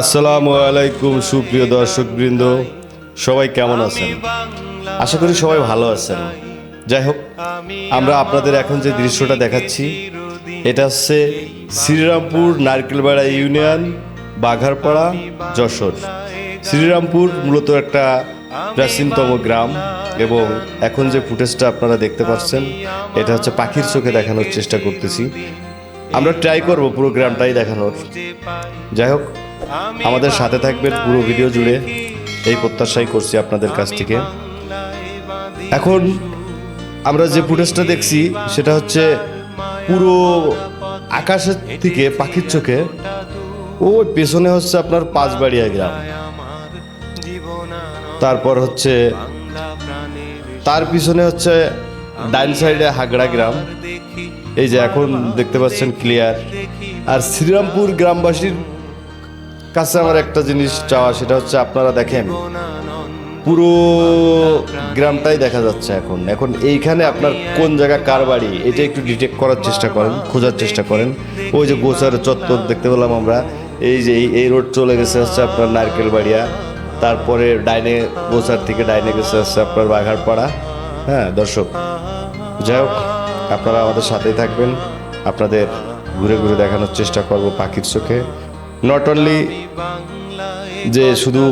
আসসালামু আলাইকুম সুপ্রিয় দর্শক বৃন্দ সবাই কেমন আছেন? আশা করি সবাই ভালো আছেন। যাই হোক আমরা আপনাদের এখন যে দৃশ্যটা দেখাচ্ছি এটা হচ্ছে শ্রীরামপুর নারকেলবেড়া ইউনিয়ন বাঘারপাড়া যশোর। শ্রীরামপুর মূলত একটা প্রাচীনতম গ্রাম এবং এখন যে ফুটেজটা আপনারা দেখতে পাচ্ছেন এটা হচ্ছে পাখির চোখে দেখানোর চেষ্টা করতেছি। আমরা ট্রাই করব পুরো গ্রামটাই দেখানোর। যাই হোক আমাদের সাথে থাকবেন পুরো ভিডিও জুড়ে। এই প্রত্যাশাই করছি আপনাদের কাছ থেকে। এখন আমরা যে ফুটেজটা দেখছি সেটা হচ্ছে পুরো আকাশের থেকে পাখির চোখে। ও পেছনে হচ্ছে আপনার পাঁচবাড়িয়া গ্রাম। তারপর হচ্ছে তার পিছনে হচ্ছে ডাইন সাইডে হাগড়া গ্রাম। এই যে এখন দেখতে পাচ্ছেন ক্লিয়ার আর শ্রীরামপুর গ্রামবাসীর কাছে আমার একটা জিনিস চাওয়া, সেটা হচ্ছে আপনারা দেখেন, পুরো গ্রামটাই দেখা যাচ্ছে এখন। এখন এইখানে আপনার কোন জায়গা, কার বাড়ি, এটা একটু ডিটেক্ট করার চেষ্টা করেন, খোঁজার চেষ্টা করেন। ওই যে গোসার চত্বর দেখতে পেলাম আমরা, এই যে এই- রোড চলে গেছে হচ্ছে আপনার নারকেল বাড়িয়া তারপরে ডাইনে গোসার থেকে ডাইনে গেছে হচ্ছে আপনার বাঘারপাড়া। হ্যাঁ দর্শক, যাই হোক, আপনারা আমাদের সাথেই থাকবেন, আপনাদের ঘুরে ঘুরে দেখানোর চেষ্টা করব পাখির চোখে। নট অনলি যে শুধু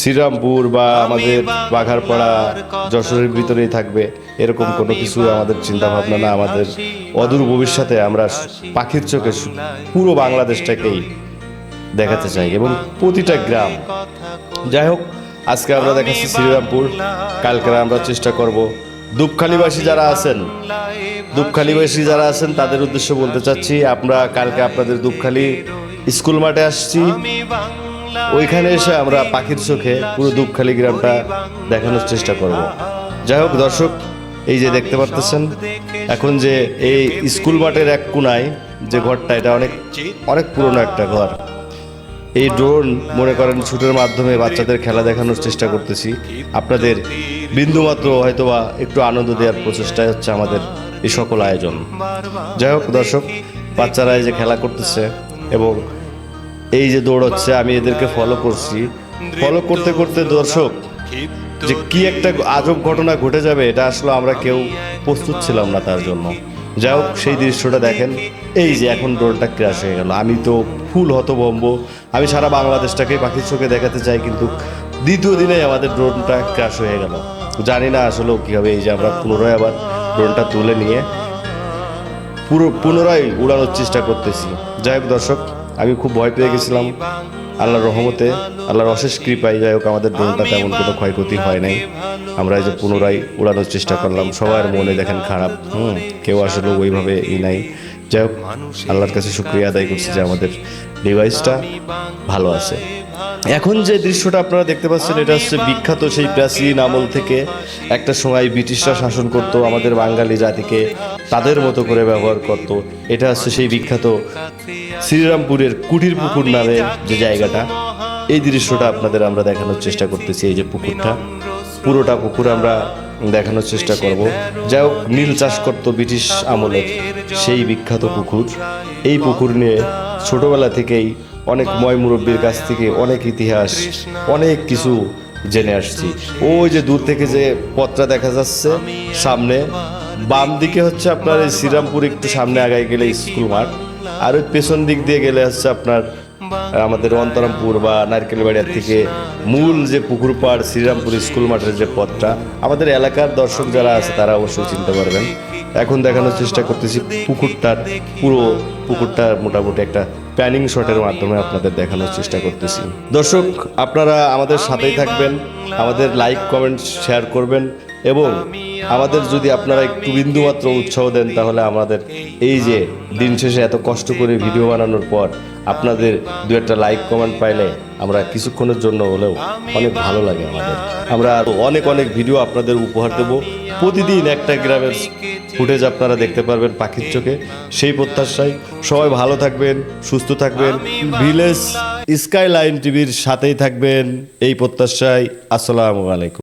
শ্রীরামপুর বা আমাদের বাঘারপাড়া, যশোরের ভিতরেই থাকবে, এরকম কোনো কিছু আমাদের চিন্তা ভাবনা না, আমাদের অদূর ভবিষ্যতে আমরা পাখির চোখে পুরো বাংলাদেশটাকেই দেখাতে চাই এবং প্রতিটা গ্রাম। যাই হোক, আজকে আমরা দেখাচ্ছি শ্রীরামপুর, কালকে আমরা চেষ্টা করব দুপখালিবাসী যারা আছেন, দুপখালিবাসী যারা আছেন, তাদের উদ্দেশ্য বলতে চাচ্ছি, আমরা কালকে আপনাদের দুপখালি স্কুল মাঠে আসছি। ওইখানে এসে আমরা পাখির চোখে পুরো দুপখালি গ্রামটা দেখানোর চেষ্টা করব। যাই হোক দর্শক, এই যে দেখতে পারতেছেন, এখন যে এই স্কুল মাঠের এক কোনায় যে ঘরটা, এটা অনেক অনেক পুরনো একটা ঘর। এই ড্রোন, মনে করেন, ছুটের মাধ্যমে বাচ্চাদের খেলা দেখানোর চেষ্টা করতেছি। আপনাদের বিন্দুমাত্র হয়তোবা একটু আনন্দ দেওয়ার প্রচেষ্টাই হচ্ছে আমাদের এই সকল আয়োজন। যাই হোক দর্শক, বাচ্চারা এই যে খেলা করতেছে এবং এই যে দৌড়চ্ছে, আমি এদেরকে ফলো করছি। ফলো করতে করতে দর্শক, যে কি একটা আজব ঘটনা ঘটে যাবে, এটা আসলে আমরা কেউ প্রস্তুত ছিলাম না তার জন্য। যাই হোক, সেই দৃশ্যটা দেখেন। এই যে এখন ড্রোনটা ক্র্যাশ হয়ে গেল। আমি তো ফুল হতভম্ব। আমি সারা বাংলাদেশটাকে পাখির চোখে দেখাতে চাই, কিন্তু দ্বিতীয় দিনে আমাদের ড্রোনটা ক্র্যাশ হয়ে গেল। জানি না আসলেও কী হবে। এই যে আমরা পুনরায় আবার ড্রোনটা তুলে নিয়ে পুরো পুনরায় উড়ানোর চেষ্টা করতেছি। যাই হোক দর্শক আমি খুব ভয় পেয়ে গেছিলাম। আল্লাহর রহমতে, আল্লাহর অশেষ কৃপায় যাই হোক, আমাদের ড্রোনটা তেমন কোনো ক্ষয়ক্ষতি হয় নাই। আমরা এই যে পুনরায় উড়ানোর চেষ্টা করলাম, সবার মনে দেখেন খারাপ। হুম, কেউ আসলে ওইভাবে ই নাই। যাই হোক, আল্লাহর কাছে শুক্রিয়া আদায় করছি যে আমাদের ডিভাইসটা ভালো আছে। এখন যে দৃশ্যটা আপনারা দেখতে পাচ্ছেন, এটা হচ্ছে বিখ্যাত সেই প্রাচীন আমল থেকে একটা সময় ব্রিটিশরা শাসন করত, আমাদের বাঙালি জাতিকে তাদের মতো করে ব্যবহার করত। এটা হচ্ছে সেই বিখ্যাত শ্রীরামপুরের কুটির পুকুর নামে যে জায়গাটা। এই দৃশ্যটা আপনাদের আমরা দেখানোর চেষ্টা করতেছি, এই যে পুকুরটা। পুরোটা পুকুর আমরা দেখানোর চেষ্টা করব। যাই হোক, নীল চাষ করতো ব্রিটিশ আমলের সেই বিখ্যাত পুকুর। এই পুকুর নিয়ে ছোটবেলা থেকেই অনেক ময় মুরব্বীর কাছ থেকে অনেক ইতিহাস, অনেক কিছু জেনে আসছি। ওই যে দূর থেকে যে পথটা দেখা যাচ্ছে, সামনে, বাম দিকে হচ্ছে আপনার এই শ্রীরামপুর, একটু সামনে আগায় গেলে স্কুল মাঠ, আর ওই পেছন দিক দিয়ে গেলে হচ্ছে আপনার আমাদের অন্তরামপুর বা নারকেল নারকেলবাড়িয়ার থেকে মূল যে পুকুর পাড় শ্রীরামপুর স্কুল মাঠের যে পথটা আমাদের এলাকার দর্শক যারা আছে তারা অবশ্যই চিনতে পারবেন। এখন দেখানোর চেষ্টা করতেছি পুকুরটার পুরো পুকুরটার মোটামুটি একটা প্যানিং শটের মাধ্যমে আপনাদের দেখানোর চেষ্টা করতেছি। দর্শক আপনারা আমাদের সাথেই থাকবেন আমাদের লাইক কমেন্ট শেয়ার করবেন এবং আমাদের যদি আপনারা একটু বিন্দুমাত্র উৎসাহ দেন, তাহলে আমাদের এই যে দিন শেষে এত কষ্ট করে ভিডিও বানানোর পর আপনাদের দু একটা লাইক কমেন্ট পাইলে আমরা কিছুক্ষণের জন্য হলেও অনেক ভালো লাগে আমাদের। আমরা অনেক অনেক ভিডিও আপনাদের উপহার দেব। প্রতিদিন একটা গ্রামের ফুটেজ আপনারা দেখতে পারবেন পাখির চোখে। সেই প্রত্যাশায় সবাই ভালো থাকবেন, সুস্থ থাকবেন। ভিলেজ স্কাইলাইন টিভির সাথেই থাকবেন। এই প্রত্যাশায় আসসালামু আলাইকুম।